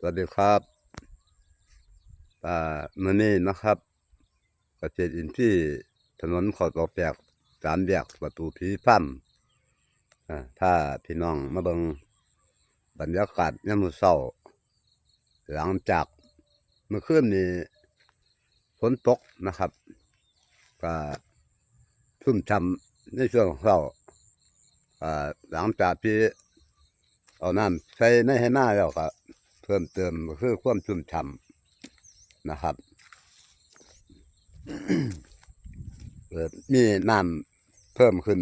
สวัสดีครับอ่ามื่อนี้นะครับเกษตรอินทรีย์ถนนขอดออกแปกสามแยกประตูผีฟั่มถ้าพี่น้องมาเบิงบรรยากาศยามมื้อเช้า หลังจากเมื่อคืนนี้ฝนตกนะครับก็ชุ่มช่ำในช่วงของเช้าอ่าหลังจากที่เอาน้ำใส่ในให้หน้าแล้วก็ เพิ่มเติมก็คือความชุ่มฉ่ำนะครับมีน้ำเพิ่มขึ้น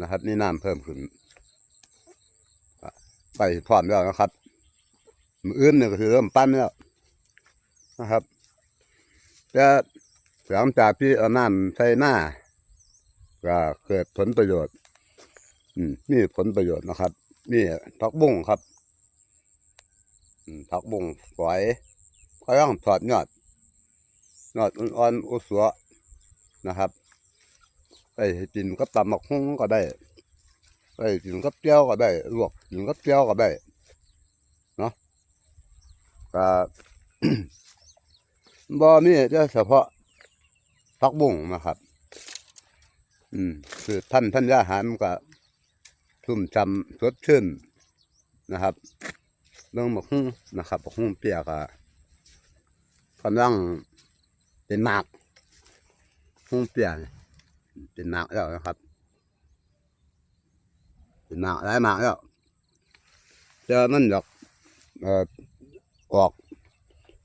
นะครับมีน้ำเพิ่มขึ้นอะไปพร้อมแล้วนะครับมืออื่นเนี่ยก็คือเริ่มปั้นแล้วนะครับแต่หลังจากที่เอาน้ำใส่หน้าก็เกิดผลประโยชน์ อืมนี่ผลประโยชน์นะครับ นี่ผักบุ้งครับ ผักบุ้งฝอยก็ต้องถอดยอดยอดอ่อนๆอุสัวนะครับไปกินกับตำหมักฮุ้งก็ได้ไปกินกับเจียวก็ได้ลวกกินกับเจียวก็ได้เนาะก็บ่มีจะเฉพาะผักบุ้งนะครับ อืมคือท่านท่านยาหารมันก็ชุ่มฉ่ำสดชื่นนะครับ เรื่องบักฮุ้งนะครับบักฮุ้งเปียกอะกำลังเป็นหมากฮุ้งเปียกเป็นหมากแล้วนะครับ เป็นหมากหลายหมากแล้วเจอมันดอกเอ่อออก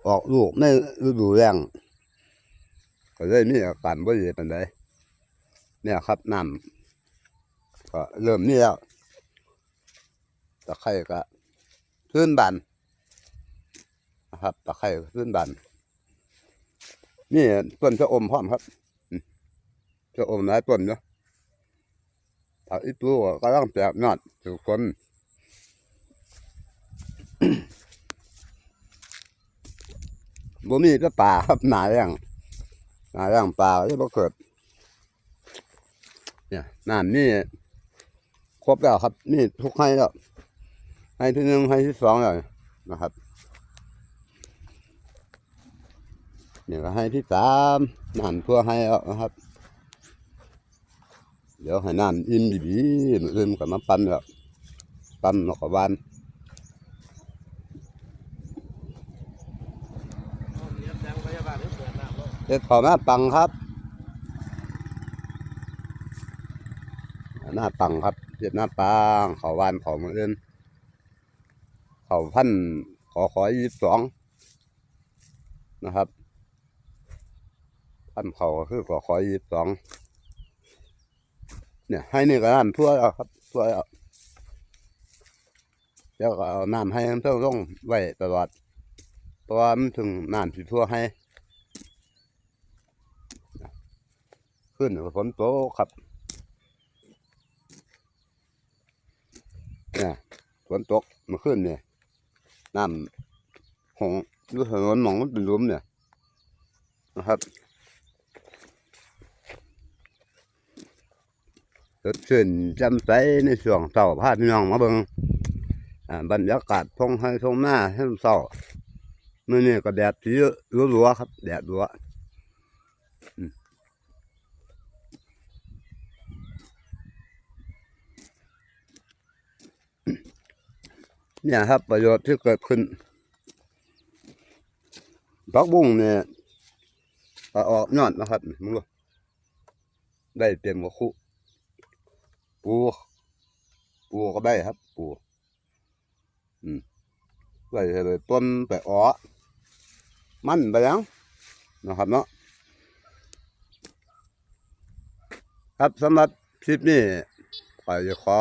ออกลูกในฤดูแล้งก็เลยมีอาการบ่ดีปานใดเนี่ยครับน้ำก็เริ่มนี่แล้วตะไคร่ก็ พื้นบันนะครับตะไคร้พื้นบันนี่ต้นชะอมพร้อมครับอืมชะอมหลายต้นเนาะผักอีตูก็ต้องแตกยอดทุกคนบ่มีก็ป่าครับหนาแรงหนาแรงป่าที่บ่เกิด เนี่ยน้ำนี่ครบแล้วครับ นี่ทุกให้แล้ว ให้ที่หนึ่งให้ที่สองเลยนะครับเนี่ยก็ให้ที่สามน้ำทั่วให้แล้วนะครับ เดี๋ยวให้น้ำอิ่มดีๆมื้ออื่นก็มาปั้นแล้วปั้นนกกระบานเด็ดขอมาปังครับ หน้าปังครับเด็ดหน้าปังขอวานขอมืออื่น เขาพันขอขอยี่สิบสองนะครับ พันเขาก็คือขอขอยี่สิบสองเนี่ย ให้นี่ก็น้ำทั่วแล้วครับทั่วแล้วแล้วก็เอาน้ำให้เท่าลงไว้ตลอดเพราะว่ามันถึงน้ำสิทั่วให้ ขึ้นฝนโตกครับเนี่ยฝนตกมาขึ้นเนี่ย น้ำของดูถนนหมองมันเป็นลุมเนี่ยนะครับสดชื่นจำใจในช่วงเช้าพาพี่น้องมาเบิงบรรยากาศทงให้ทงหน้าให้เช้ามื่อนี้ก็แดดสีรัวๆครับ แดดรัว เนี่ยครับประโยชน์ที่เกิดขึ้นผักบุ้งเนี่ยเอาออกยอดนะครับมึงดูได้เต็มกับคุปูปูก็ได้ครับ ปูอืมไว้เลยต้นไปอ้อมันไปยังนะครับเนาะครับสำหรับคลิปนี้ขอจะขอ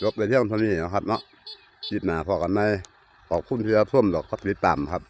จบไปเที่ยงเท่านี้นะครับเนาะ คลิปหน้าพอกันไหมขอบคุณที่รับชมดอกครับติดตามครับ